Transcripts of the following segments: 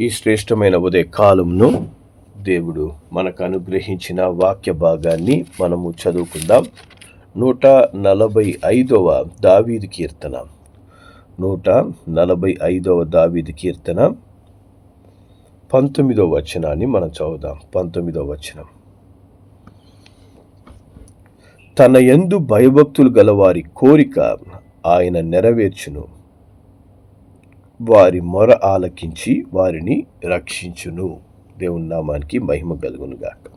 ఈ శ్రేష్టమైన ఉదయ కాలంను దేవుడు మనకు అనుగ్రహించిన వాక్య భాగాన్ని మనము చదువుకుందాం. నూట నలభై ఐదవ దావీదు కీర్తన. నూట నలభై ఐదవ దావీదు కీర్తన. పంతొమ్మిదవ వచనాన్ని మనం చదువుదాం. పంతొమ్మిదవ వచనం. తన ఎందు భయభక్తులు గలవారి కోరిక ఆయన నెరవేర్చును. వారి మొర ఆలకించి వారిని రక్షించును. దేవుని నామానికి మహిమ కలుగునుగాక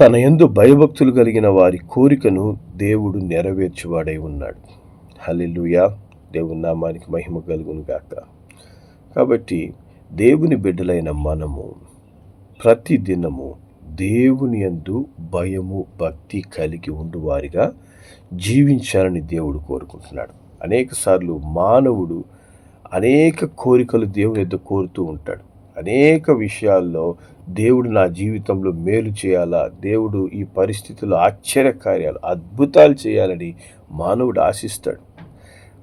తన యందు భయభక్తులు కలిగిన వారి కోరికను దేవుడు నెరవేర్చువాడై ఉన్నాడు. హల్లెలూయా. దేవుని నామానికి మహిమ కలుగునుగాక కాబట్టి దేవుని బిడ్డలైన మనము ప్రతి దినము దేవుని యందు భయము భక్తి కలిగి ఉండువారిగా జీవించాలని దేవుడు కోరుకుంటున్నాడు. అనేక సార్లు మానవుడు అనేక కోరికలు దేవుని ఎద్దు కోరుతూ ఉంటాడు. అనేక విషయాల్లో దేవుడు నా జీవితంలో మేలు చేయాలా? దేవుడు ఈ పరిస్థితుల్లో ఆశ్చర్యకార్యాలు అద్భుతాలు చేయాలని మానవుడు ఆశిస్తాడు.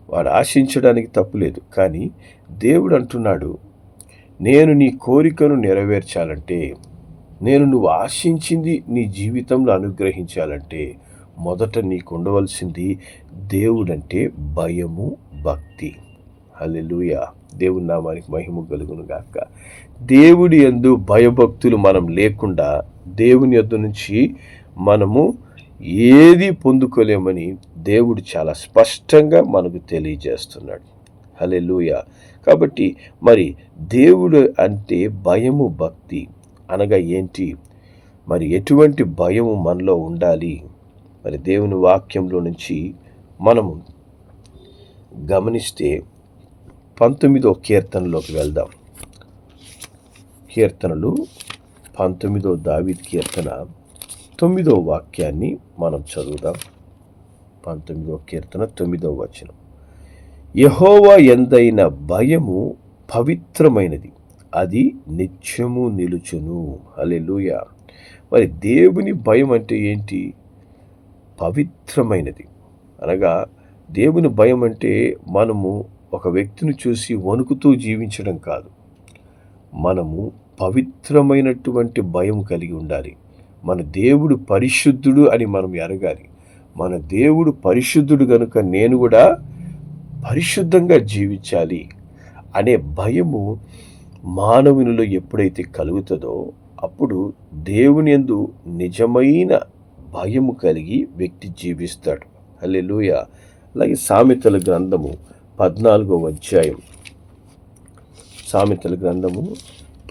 వాడు ఆశించడానికి తప్పులేదు కానీ దేవుడు అంటున్నాడు నేను నీ కోరికను నెరవేర్చాలంటే నేను నువ్వు ఆశించింది నీ జీవితంలో అనుగ్రహించాలంటే మొదట నీకు ఉండవలసింది దేవుడంటే భయము భక్తి. హల్లెలూయా. దేవుని నామానికి మహిమ కలుగును గాక. దేవుడి యందు భయభక్తులు మనం లేకుండా దేవుని యొద్ నుంచి మనము ఏది పొందుకోలేమని దేవుడు చాలా స్పష్టంగా మనకు తెలియజేస్తున్నాడు. హలెలుయ కాబట్టి మరి దేవుడు అంటే భయము భక్తి అనగా ఏంటి? మరి ఎటువంటి భయము మనలో ఉండాలి? మరి దేవుని వాక్యంలో నుంచి మనము గమనిస్తే పంతొమ్మిదో కీర్తనలోకి వెళ్దాం. కీర్తనలు పంతొమ్మిదో దావిద్ కీర్తన తొమ్మిదో వాక్యాన్ని మనం చదువుదాం. పంతొమ్మిదో కీర్తన తొమ్మిదో వచనం. యహోవా ఎందైన భయము పవిత్రమైనది అది నిత్యము నిలుచును. అలెలుయ మరి దేవుని భయం అంటే ఏంటి? పవిత్రమైనది. అనగా దేవుని భయం అంటే మనము ఒక వ్యక్తిని చూసి వణుకుతూ జీవించడం కాదు. మనము పవిత్రమైనటువంటి భయం కలిగి ఉండాలి. మన దేవుడు పరిశుద్ధుడు అని మనం ఎరగాలి. మన దేవుడు పరిశుద్ధుడు కనుక నేను కూడా పరిశుద్ధంగా జీవించాలి అనే భయము మానవునిలో ఎప్పుడైతే కలుగుతుందో అప్పుడు దేవుని ఎందు నిజమైన భయము కలిగి వ్యక్తి జీవిస్తాడు. అల్లెలుయ అలాగే సామెతల గ్రంథము పద్నాలుగో అధ్యాయం సామెతల గ్రంథము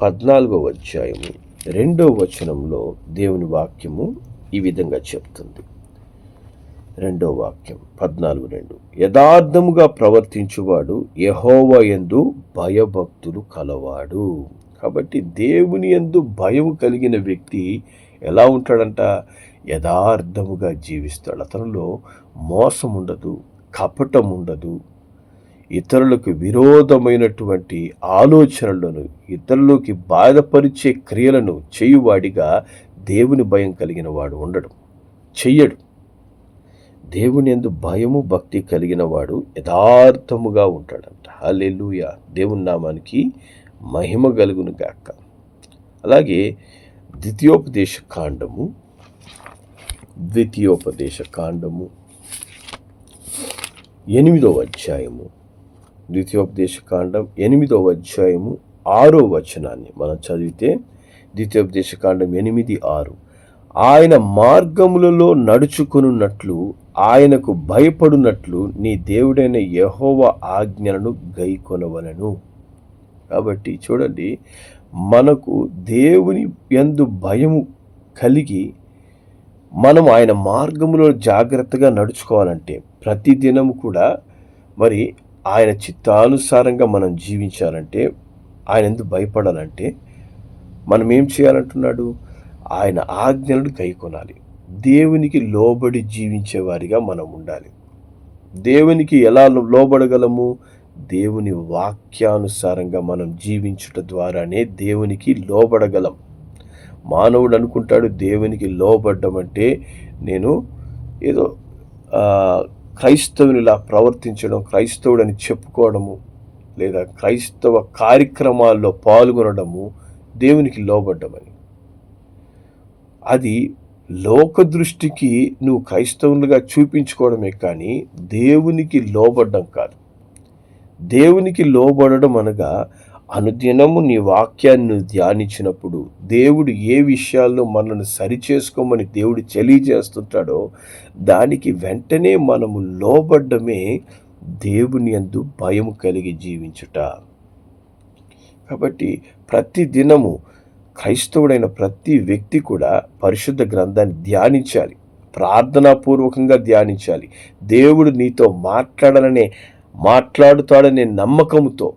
పద్నాలుగో అధ్యాయము. రెండో వచనంలో దేవుని వాక్యము ఈ విధంగా చెప్తుంది. రెండో వాక్యం పద్నాలుగు రెండు. యథార్థముగా ప్రవర్తించువాడు యహోవ యందు భయభక్తులు కలవాడు. కాబట్టి దేవుని యందు భయం కలిగిన వ్యక్తి ఎలా ఉంటాడంట? యథార్థముగా జీవిస్తాడు. అతనిలో మోసం ఉండదు కపటం ఉండదు ఇతరులకు విరోధమైనటువంటి ఆలోచనలను ఇతరులకి బాధపరిచే క్రియలను చేయువాడిగా దేవుని భయం కలిగిన వాడు ఉండడు చెయ్యడు. దేవుని ఎందు భయము భక్తి కలిగిన వాడు యథార్థముగా ఉంటాడంట. హల్లెలూయ! దేవుని నామానికి మహిమ కలుగును గాక. అలాగే ద్వితీయోపదేశ కాండము ద్వితీయోపదేశ కాండము ఎనిమిదవ అధ్యాయము ద్వితీయోపదేశ కాండం ఎనిమిదవ అధ్యాయము ఆరో వచనాన్ని మనం చదివితే ద్వితీయోపదేశ కాండం ఎనిమిది ఆరు. ఆయన మార్గములలో నడుచుకున్నట్లు ఆయనకు భయపడునట్లు నీ దేవుడైన యహోవ ఆజ్ఞలను గైకొనవలను. కాబట్టి చూడండి మనకు దేవుని ఎందు భయము కలిగి మనం ఆయన మార్గములో జాగ్రత్తగా నడుచుకోవాలంటే ప్రతిదినం కూడా మరి ఆయన చిత్తానుసారంగా మనం జీవించాలంటే ఆయన ఎందుకు భయపడాలంటే మనం ఏం చేయాలంటున్నాడు? ఆయన ఆజ్ఞలను కైకొనాలి. దేవునికి లోబడి జీవించేవారిగా మనం ఉండాలి. దేవునికి ఎలా లోబడగలము? దేవుని వాక్యానుసారంగా మనం జీవించుట ద్వారానే దేవునికి లోబడగలం. మానవుడు అనుకుంటాడు దేవునికి లోబడ్డం అంటే నేను ఏదో క్రైస్తవునిలా ప్రవర్తించడం క్రైస్తవుడని చెప్పుకోవడము లేదా క్రైస్తవ కార్యక్రమాల్లో పాల్గొనడము దేవునికి లోబడ్డమని. అది లోక దృష్టికి నువ్వు క్రైస్తవులుగా చూపించుకోవడమే కానీ దేవునికి లోబడ్డం కాదు. దేవునికి లోబడడం అనగా అనుదినము నీ వాక్యాన్ని ధ్యానించినప్పుడు దేవుడు ఏ విషయాల్లో మనల్ని సరిచేసుకోమని దేవుడు తెలియజేస్తుంటాడో దానికి వెంటనే మనము లోబడ్డమే దేవుని యందు భయం కలిగి జీవించుట. కాబట్టి ప్రతి దినము క్రైస్తవుడైన ప్రతి వ్యక్తి కూడా పరిశుద్ధ గ్రంథాన్ని ధ్యానించాలి. ప్రార్థనాపూర్వకంగా ధ్యానించాలి. దేవుడు నీతో మాట్లాడాలనే మాట్లాడుతాడనే నమ్మకంతో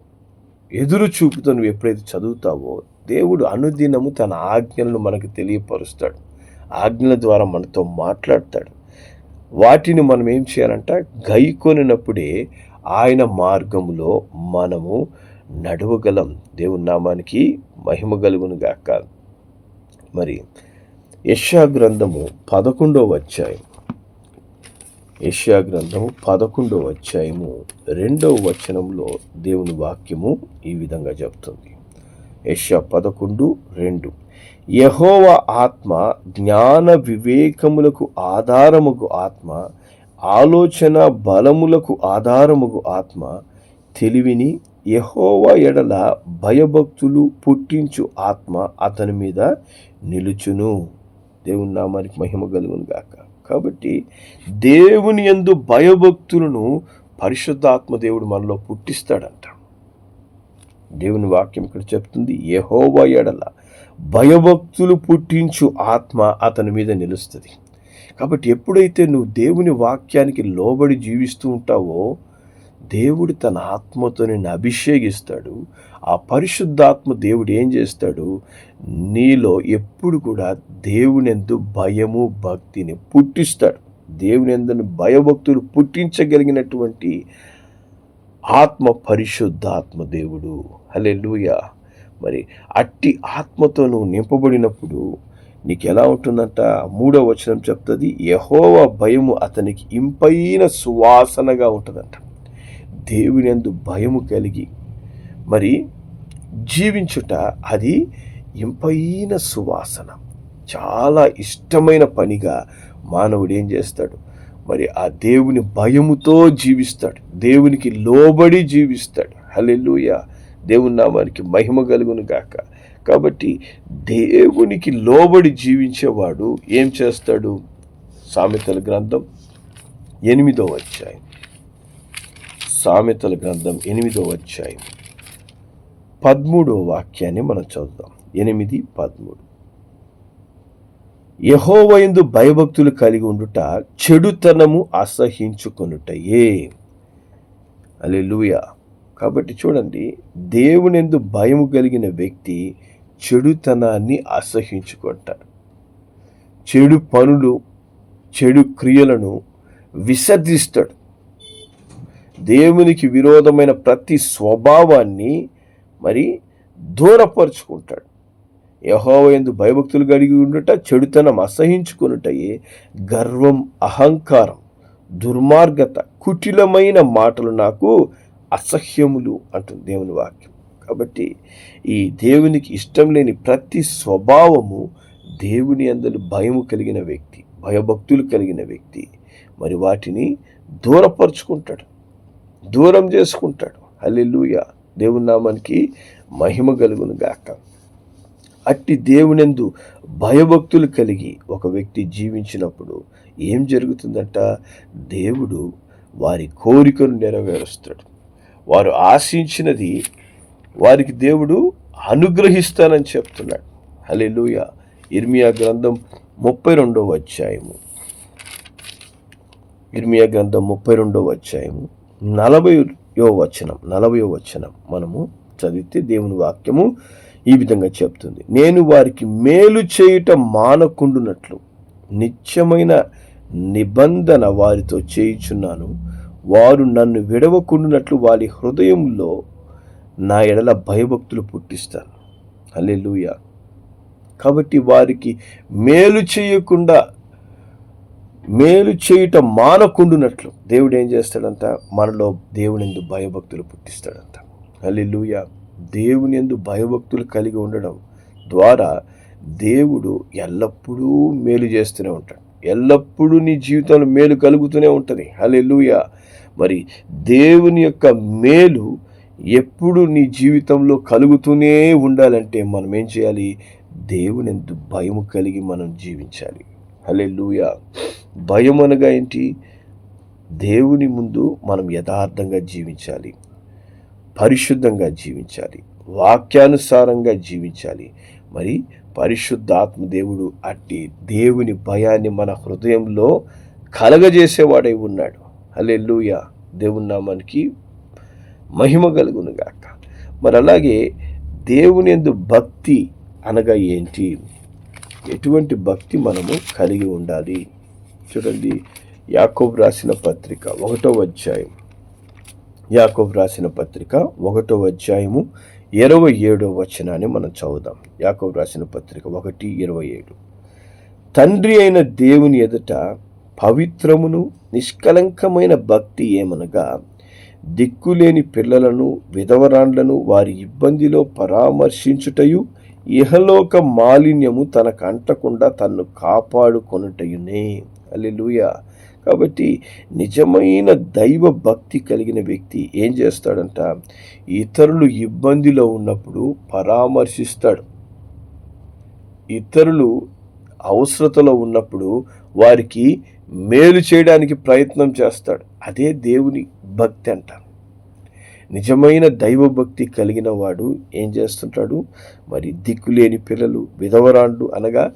ఎదురు చూపుతో నువ్వు ఎప్పుడైతే చదువుతావో దేవుడు అనుదినము తన ఆజ్ఞలను మనకు తెలియపరుస్తాడు. ఆజ్ఞల ద్వారా మనతో మాట్లాడతాడు. వాటిని మనం ఏం చేయాలంట? గైకొనినప్పుడే ఆయన మార్గంలో మనము నడవగలం. దేవుని నామానికి మహిమ కలుగును గాక. మరి యశా గ్రంథము పదకొండవ అధ్యాయం. యష్యా గ్రంథము పదకొండవ అధ్యాయము రెండవ వచనంలో దేవుని వాక్యము ఈ విధంగా చెప్తుంది. యష్యా పదకొండు రెండు. యహోవ ఆత్మ జ్ఞాన వివేకములకు ఆధారముగు ఆత్మ ఆలోచన బలములకు ఆధారముగు ఆత్మ తెలివిని యహోవ ఎడల భయభక్తులు పుట్టించు ఆత్మ అతని మీద నిలుచును. దేవుని నామానికి మహిమ కలుగును గాక కాబట్టి దేవుని యందు భయభక్తులను పరిశుద్ధాత్మ దేవుడు మనలో పుట్టిస్తాడంట. దేవుని వాక్యం ఇక్కడ చెప్తుంది యహోవా ఎడల భయభక్తులు పుట్టించు ఆత్మ అతని మీద నిలుస్తుంది. కాబట్టి ఎప్పుడైతే నువ్వు దేవుని వాక్యానికి లోబడి జీవిస్తూ ఉంటావో దేవుడు తన ఆత్మతో నిన్ను అభిషేకిస్తాడు. ఆ పరిశుద్ధాత్మ దేవుడు ఏం చేస్తాడు? నీలో ఎప్పుడు కూడా దేవునెందు భయము భక్తిని పుట్టిస్తాడు. దేవుని భయభక్తులు పుట్టించగలిగినటువంటి ఆత్మ పరిశుద్ధాత్మ దేవుడు. హలే మరి అట్టి ఆత్మతో నువ్వు నింపబడినప్పుడు నీకు ఎలా ఉంటుందంట? మూడో వచనం చెప్తుంది యహోవ భయము అతనికి ఇంపైన సువాసనగా ఉంటుందంట. దేవునిందు భయము కలిగి మరి జీవించుట అది ఇంపైన సువాసన. చాలా ఇష్టమైన పనిగా మానవుడు ఏం చేస్తాడు? మరి ఆ దేవుని భయముతో జీవిస్తాడు. దేవునికి లోబడి జీవిస్తాడు. హలెలుయ దేవుని నామానికి మహిమ కలుగును గాక. కాబట్టి దేవునికి లోబడి జీవించేవాడు ఏం చేస్తాడు? సామెతల గ్రంథం ఎనిమిదో అధ్యాయం. సామెతల గ్రంథం ఎనిమిదో అధ్యాయం. పదమూడో వాక్యాన్ని మనం చదువుదాం. ఎనిమిది పదమూడు. యహోవయందు భయభక్తులు కలిగి ఉండుట చెడుతనము అసహించుకొనుటయే లూయ కాబట్టి చూడండి దేవునెందు భయము కలిగిన వ్యక్తి చెడుతనాన్ని అసహించుకుంటాడు చెడు పనులు చెడు క్రియలను విసర్జిస్తాడు. దేవునికి విరోధమైన ప్రతి స్వభావాన్ని మరి దూరపరుచుకుంటాడు. యహోవయందు భయభక్తులు కలిగి ఉండుట చెడుతనం అసహించుకున్నటయే గర్వం అహంకారం దుర్మార్గత కుటిలమైన మాటలు నాకు అసహ్యములు అంటుంది దేవుని వాక్యం. కాబట్టి ఈ దేవునికి ఇష్టం లేని ప్రతి స్వభావము దేవుని అందరు భయము కలిగిన వ్యక్తి భయభక్తులు కలిగిన వ్యక్తి మరి వాటిని దూరపరుచుకుంటాడు. దూరం చేసుకుంటాడు. హల్లెలూయ. దేవుని నామానికి మహిమ కలుగును గాక. అట్టి దేవునెందు భయభక్తులు కలిగి ఒక వ్యక్తి జీవించినప్పుడు ఏం జరుగుతుందంట? దేవుడు వారి కోరికను నెరవేరుస్తాడు. వారు ఆశించినది వారికి దేవుడు అనుగ్రహిస్తానని చెప్తున్నాడు. హలెలూయ ఇర్మియా గ్రంథం ముప్పై రెండవ అధ్యాయము. ఇర్మియా గ్రంథం ముప్పై రెండవ అధ్యాయము. నలభైయో వచనం నలభయో వచనం మనము చదివితే దేవుని వాక్యము ఈ విధంగా చెప్తుంది. నేను వారికి మేలు చేయుట మానకుండునట్లు నిత్యమైన నిబంధన వారితో చేయుచున్నాను. వారు నన్ను విడవకుండునట్లు వారి హృదయంలో నా ఎడల భయభక్తులు పుట్టిస్తాను అల్లెలుయ కాబట్టి వారికి మేలు చేయకుండా మేలు చేయుట మానకుండునట్లు. దేవుడు ఏం చేస్తాడంట? మనలో దేవుని ఎందు భయభక్తులు పుట్టిస్తాడంట. హల్లెలూయా! దేవుని ఎందు భయభక్తులు కలిగి ఉండడం ద్వారా దేవుడు ఎల్లప్పుడూ మేలు చేస్తూనే ఉంటాడు. ఎల్లప్పుడూ నీ జీవితంలో మేలు కలుగుతూనే ఉంటుంది. హల్లెలూయా! మరి దేవుని యొక్క మేలు ఎప్పుడు నీ జీవితంలో కలుగుతూనే ఉండాలంటే మనం ఏం చేయాలి? దేవుని ఎందు భయం కలిగి మనం జీవించాలి. హల్లెలూయా. భయం అనగా ఏంటి? దేవుని ముందు మనం యథార్థంగా జీవించాలి. పరిశుద్ధంగా జీవించాలి. వాక్యానుసారంగా జీవించాలి. మరి పరిశుద్ధాత్మ దేవుడు అట్టి దేవుని భయాన్ని మన హృదయంలో కలగజేసేవాడై ఉన్నాడు. హల్లెలూయ. దేవుని నామానికి మహిమ కలుగునుగాక. మరి అలాగే దేవుని ఎందు భక్తి అనగా ఏంటి? ఎటువంటి భక్తి మనము కలిగి ఉండాలి? చూడండి యాకోబ్ రాసిన పత్రిక ఒకటో అధ్యాయం. యాకోబ్ రాసిన పత్రిక ఒకటో అధ్యాయము ఇరవై ఏడో వచనాన్ని మనం చదువుదాం. యాకోబ్ రాసిన పత్రిక ఒకటి ఇరవై ఏడు. తండ్రి అయిన దేవుని ఎదుట పవిత్రమును నిష్కలంకమైన భక్తి ఏమనగా దిక్కులేని పిల్లలను విధవరాండ్లను వారి ఇబ్బందిలో పరామర్శించుటయు ఇహలోక మాలిన్యము తనకు అంటకుండా తన్ను కాపాడుకొనుటయునే. అల్లెలుయ కాబట్టి నిజమైన దైవ భక్తి కలిగిన వ్యక్తి ఏం చేస్తాడంట? ఇతరులు ఇబ్బందిలో ఉన్నప్పుడు పరామర్శిస్తాడు. ఇతరులు అవసరతలో ఉన్నప్పుడు వారికి మేలు చేయడానికి ప్రయత్నం చేస్తాడు. అదే దేవుని భక్తి అంటాం. నిజమైన దైవభక్తి కలిగిన వాడు ఏం చేస్తుంటాడు? మరి దిక్కులేని పిల్లలు విధవరాండు అనగా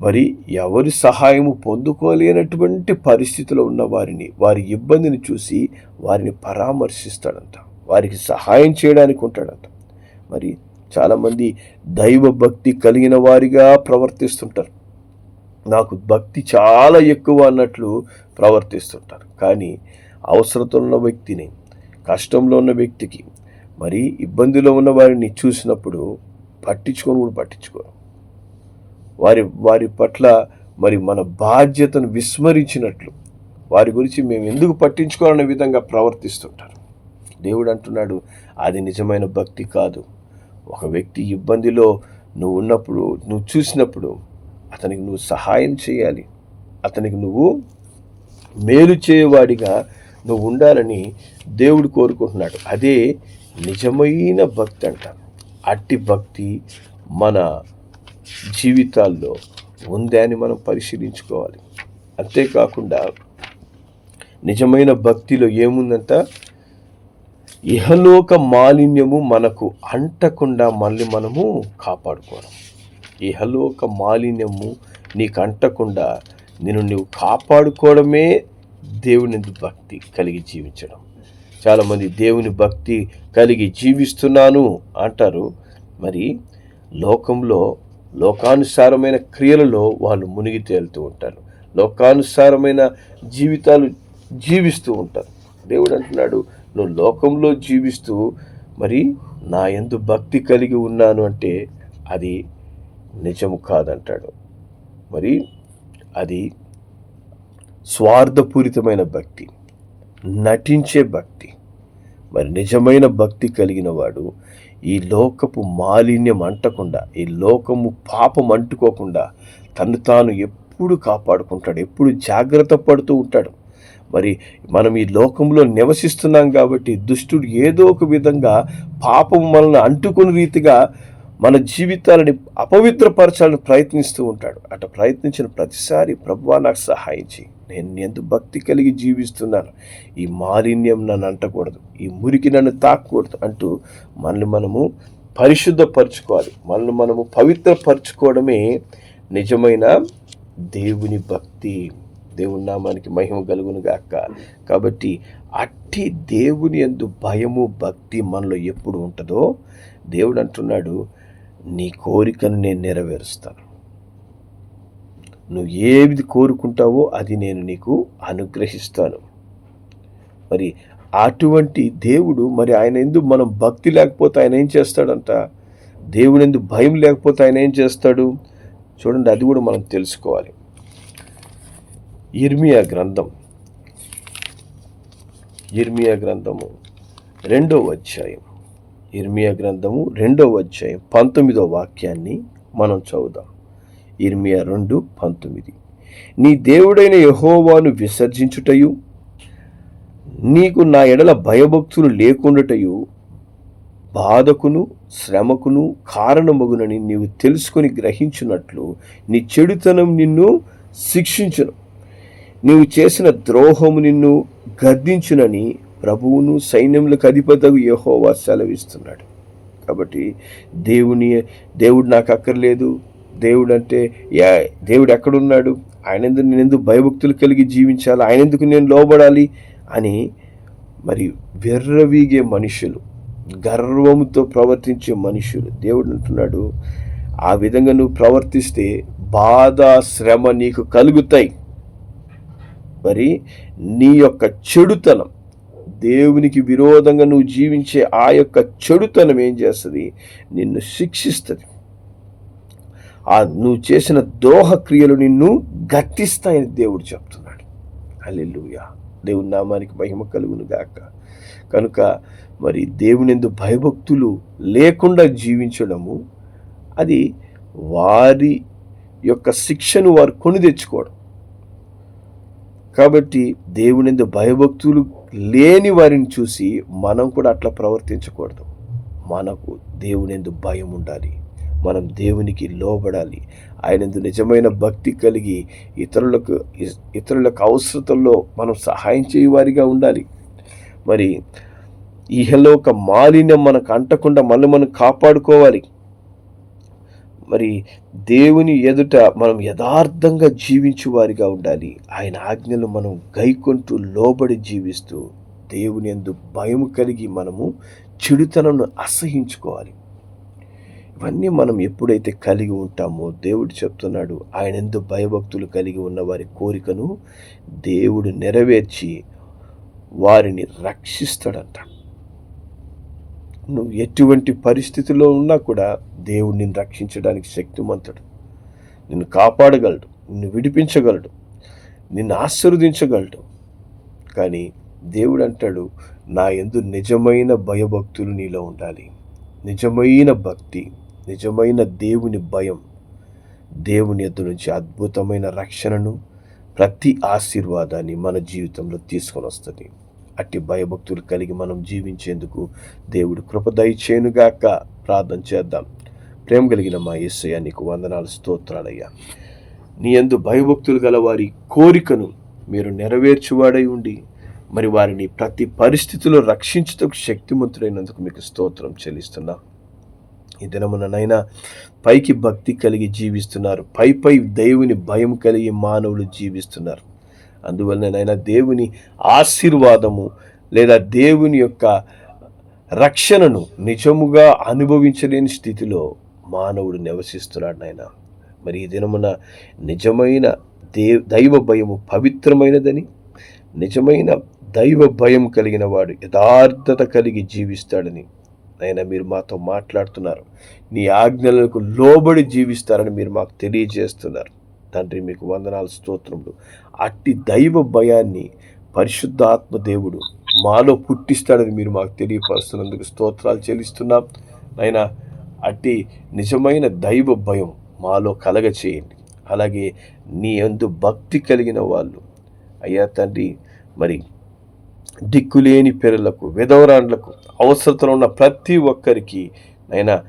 మరి ఎవరి సహాయము పొందుకోలేనటువంటి పరిస్థితిలో ఉన్న వారిని వారి ఇబ్బందిని చూసి వారిని పరామర్శిస్తాడంట. వారికి సహాయం చేయడానికి ఉంటాడంట. మరి చాలామంది దైవభక్తి కలిగిన వారిగా ప్రవర్తిస్తుంటారు. నాకు భక్తి చాలా ఎక్కువ అన్నట్లు ప్రవర్తిస్తుంటారు. కానీ అవసరతలో ఉన్న వ్యక్తిని కష్టంలో ఉన్న వ్యక్తికి మరి ఇబ్బందిలో ఉన్న వారిని చూసినప్పుడు పట్టించుకొని కూడా పట్టించుకోరు. వారి వారి పట్ల మరి మన బాధ్యతను విస్మరించినట్లు వారి గురించి మేము ఎందుకు పట్టించుకోవాలనే విధంగా ప్రవర్తిస్తుంటారు. దేవుడు అంటున్నాడు అది నిజమైన భక్తి కాదు. ఒక వ్యక్తి ఇబ్బందిలో నువ్వు ఉన్నప్పుడు నువ్వు చూసినప్పుడు అతనికి నువ్వు సహాయం చేయాలి. అతనికి నువ్వు మేలు చేయవాడిగా నువ్వు ఉండాలని దేవుడు కోరుకుంటున్నాడు. అదే నిజమైన భక్తి అంట. అట్టి భక్తి మన జీవితాల్లో ఉందా అని మనం పరిశీలించుకోవాలి. అంతేకాకుండా నిజమైన భక్తిలో ఏముందంట? ఇహలోక మాలిన్యము మనకు అంటకుండా మళ్ళీ మనము కాపాడుకోవడం. ఇహలోక మాలిన్యము నీకు అంటకుండా నేను నువ్వు కాపాడుకోవడమే దేవుని భక్తి కలిగి జీవించడం. చాలామంది దేవుని భక్తి కలిగి జీవిస్తున్నాను అంటారు. మరి లోకంలో లోకానుసారమైన క్రియలలో వాళ్ళు మునిగి తేలుతూ ఉంటారు. లోకానుసారమైన జీవితాలు జీవిస్తూ ఉంటారు. దేవుడు అంటున్నాడు నువ్వు లోకంలో జీవిస్తూ మరి నా ఎందు భక్తి కలిగి ఉన్నాను అంటే అది నిజము కాదంటాడు. మరి అది స్వార్థపూరితమైన భక్తి నటించే భక్తి. మరి నిజమైన భక్తి కలిగిన వాడు ఈ లోకపు మాలిన్యం అంటకుండా ఈ లోకము పాపం అంటుకోకుండా తను తాను ఎప్పుడు కాపాడుకుంటాడు ఎప్పుడు జాగ్రత్త పడుతూ ఉంటాడు. మరి మనం ఈ లోకంలో నివసిస్తున్నాం కాబట్టి దుష్టుడు ఏదో ఒక విధంగా పాపం మనల్ని అంటుకుని రీతిగా మన జీవితాలని అపవిత్రపరచాలని ప్రయత్నిస్తూ ఉంటాడు. అట ప్రయత్నించిన ప్రతిసారి ప్రభువా నాకు సహాయం చేయి నేను ఎంత భక్తి కలిగి జీవిస్తున్నాను. ఈ మాలిన్యం నన్ను అంటకూడదు. ఈ మురికి నన్ను తాకూడదు అంటూ మనల్ని మనము పరిశుద్ధపరచుకోవాలి. మనల్ని మనము పవిత్రపరచుకోవడమే నిజమైన దేవుని భక్తి. దేవుని నామానికి మహిమ కలుగును గాక. కాబట్టి అట్టి దేవుని ఎందు భయము భక్తి మనలో ఎప్పుడు ఉంటుందో దేవుడు అంటున్నాడు నీ కోరికను నేను నెరవేరుస్తాను. నువ్వు ఏది కోరుకుంటావో అది నేను నీకు అనుగ్రహిస్తాను. మరి అటువంటి దేవుడు మరి ఆయన ఎందు మనం భక్తి లేకపోతే ఆయన ఏం చేస్తాడంట? దేవుడు ఎందు భయం లేకపోతే ఆయన ఏం చేస్తాడు? చూడండి అది కూడా మనం తెలుసుకోవాలి. ఇర్మియా గ్రంథం. ఇర్మియా గ్రంథము రెండవ అధ్యాయం. ఇర్మియా గ్రంథము రెండవ అధ్యాయం పంతొమ్మిదవ వాక్యాన్ని మనం చదువుదాం. ఇర్మియా రెండు పంతొమ్మిది. నీ దేవుడైన యహోవాను విసర్జించుటయు నీకు నా ఎడల భయభక్తులు లేకుండాటయు బాధకును శ్రమకును కారణమగునని నీవు తెలుసుకొని గ్రహించున్నట్లు నీ చెడుతనం నిన్ను శిక్షించును. నీవు చేసిన ద్రోహము నిన్ను గద్దించునని ప్రభువును సైన్యములకు అధిపతకు యహోవా సెలవిస్తున్నాడు. కాబట్టి దేవుని దేవుడు నాకు అక్కర్లేదు దేవుడు అంటే యా- దేవుడు ఎక్కడున్నాడు? ఆయన ఎందుకు నేను ఎందుకు భయభక్తులు కలిగి జీవించాలి? ఆయన ఎందుకు నేను లోబడాలి? అని మరి వెర్రవీగే మనుషులు గర్వంతో ప్రవర్తించే మనుషులు దేవుడు అంటున్నాడు ఆ విధంగా నువ్వు ప్రవర్తిస్తే బాధ శ్రమ నీకు కలుగుతాయి. మరి నీ యొక్క చెడుతనం దేవునికి విరోధంగా నువ్వు జీవించే ఆ యొక్క చెడుతనం ఏం చేస్తుంది? నిన్ను శిక్షిస్తుంది. ఆ నువ్వు చేసిన దోహ క్రియలు నిన్ను గట్టిస్తాయని దేవుడు చెప్తున్నాడు. అల్లెలుయా దేవుని నామానికి మహిమ కలుగును గాక. కనుక మరి దేవుని ఎందు భయభక్తులు లేకుండా జీవించడము అది వారి యొక్క శిక్షను వారు కొని తెచ్చుకోవడం. కాబట్టి దేవుని ఎందు భయభక్తులు లేని వారిని చూసి మనం కూడా అట్లా ప్రవర్తించకూడదు. మనకు దేవుని ఎందు భయం ఉండాలి. మనం దేవునికి లోబడాలి. ఆయనందు నిజమైన భక్తి కలిగి ఇతరులకు ఇతరులకు అవసరతల్లో మనం సహాయం చేయవారిగా ఉండాలి. మరి ఇహలోక మాలిన్యం మనకు అంటకుండా మళ్ళీ మనం కాపాడుకోవాలి. మరి దేవుని ఎదుట మనం యథార్థంగా జీవించు వారిగా ఉండాలి. ఆయన ఆజ్ఞలు మనం గైకొంటూ లోబడి జీవిస్తూ దేవుని ఎందు భయం కలిగి మనము చెడుతనను అసహించుకోవాలి. ఇవన్నీ మనం ఎప్పుడైతే కలిగి ఉంటామో దేవుడు చెప్తున్నాడు ఆయన ఎందు భయభక్తులు కలిగి ఉన్న వారి కోరికను దేవుడు నెరవేర్చి వారిని రక్షిస్తాడంట. నువ్వు ఎటువంటి పరిస్థితిలో ఉన్నా కూడా దేవుడు నిన్ను రక్షించడానికి శక్తిమంతుడు. నిన్ను కాపాడగలడు నిన్ను విడిపించగలడు నిన్ను ఆశీర్వదించగలడు. కానీ దేవుడు అంటాడు నా ఎందు నిజమైన భయభక్తులు నీలో ఉండాలి. నిజమైన భక్తి. నిజమైన దేవుని భయం దేవుని ఎద్దు నుంచి అద్భుతమైన రక్షణను ప్రతి ఆశీర్వాదాన్ని మన జీవితంలో తీసుకొని వస్తుంది. అట్టి భయభక్తులు కలిగి మనం జీవించేందుకు దేవుడు కృపదయ దయచేనుగాక ప్రార్థన చేద్దాం. ప్రేమ కలిగిన మా ఏసయ్య నీకు వందనాలు స్తోత్రాలయ్యా. నీ ఎందు భయభక్తులు గల వారి కోరికను మీరు నెరవేర్చువాడై ఉండి మరి వారిని ప్రతి పరిస్థితిలో రక్షించుటకు శక్తిమంతుడైనందుకు మీకు స్తోత్రం చెల్లిస్తున్నాను ఈ దినముననైనా పైకి భక్తి కలిగి జీవిస్తున్నారు. పై పై దేవుని భయం కలిగి మానవులు జీవిస్తున్నారు. అందువలనైనా దేవుని ఆశీర్వాదము లేదా దేవుని యొక్క రక్షణను నిజముగా అనుభవించలేని స్థితిలో మానవుడు నివసిస్తున్నాడు నాయన. మరి ఈ దినమున నిజమైన దే దైవ భయము పవిత్రమైనదని నిజమైన దైవ భయం కలిగిన వాడు యథార్థత కలిగి జీవిస్తాడని నాయన మీరు మాతో మాట్లాడుతున్నారు. నీ ఆజ్ఞలకు లోబడి జీవిస్తారని మీరు మాకు తెలియజేస్తున్నారు. తండ్రి మీకు వందనాలు స్తోత్రములు. అట్టి దైవ భయాన్ని పరిశుద్ధాత్మ దేవుడు మాలో పుట్టిస్తాడని మీరు మాకు తెలియపరుస్తున్నందుకు స్తోత్రాలు చెల్లిస్తున్నాం. అయినా అట్టి నిజమైన దైవ భయం మాలో కలగ చేయండి అలాగే నీ అందు భక్తి కలిగిన వాళ్ళు. అయ్యా తండ్రి మరి దిక్కులేని పిల్లలకు విధవరాండ్లకు అవసరతలో ఉన్న ప్రతి ఒక్కరికి నైనా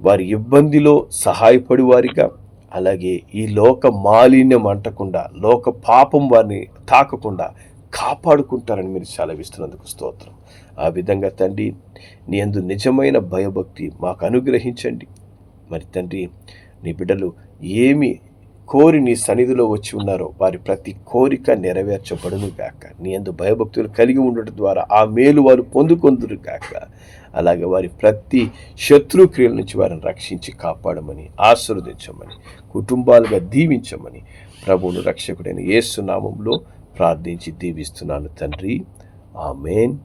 వారి ఇబ్బందిలో సహాయపడి వారిగా అలాగే ఈ లోక మాలిన్యం అంటకుండా లోక పాపం వారిని తాకకుండా కాపాడుకుంటారని మీరు సెలవిస్తున్నందుకు స్తోత్రం. ఆ విధంగా తండ్రి నీ అందు నిజమైన భయభక్తి మాకు అనుగ్రహించండి. మరి తండ్రి నీ బిడ్డలు ఏమి కోరి నీ సన్నిధిలో వచ్చి ఉన్నారో వారి ప్రతి కోరిక నెరవేర్చబడును గాక. నీ అందు భయభక్తులు కలిగి ఉండటం ద్వారా ఆ మేలు వారు పొందుకొందురు గాక. అలాగే వారి ప్రతి శత్రుక్రియల నుంచి వారిని రక్షించి కాపాడమని ఆశీర్వదించమని కుటుంబాలుగా దీవించమని ప్రభువును రక్షకుడైన యేసు నామంలో ప్రార్థించి దీవిస్తున్నాను తండ్రి. ఆమెన్.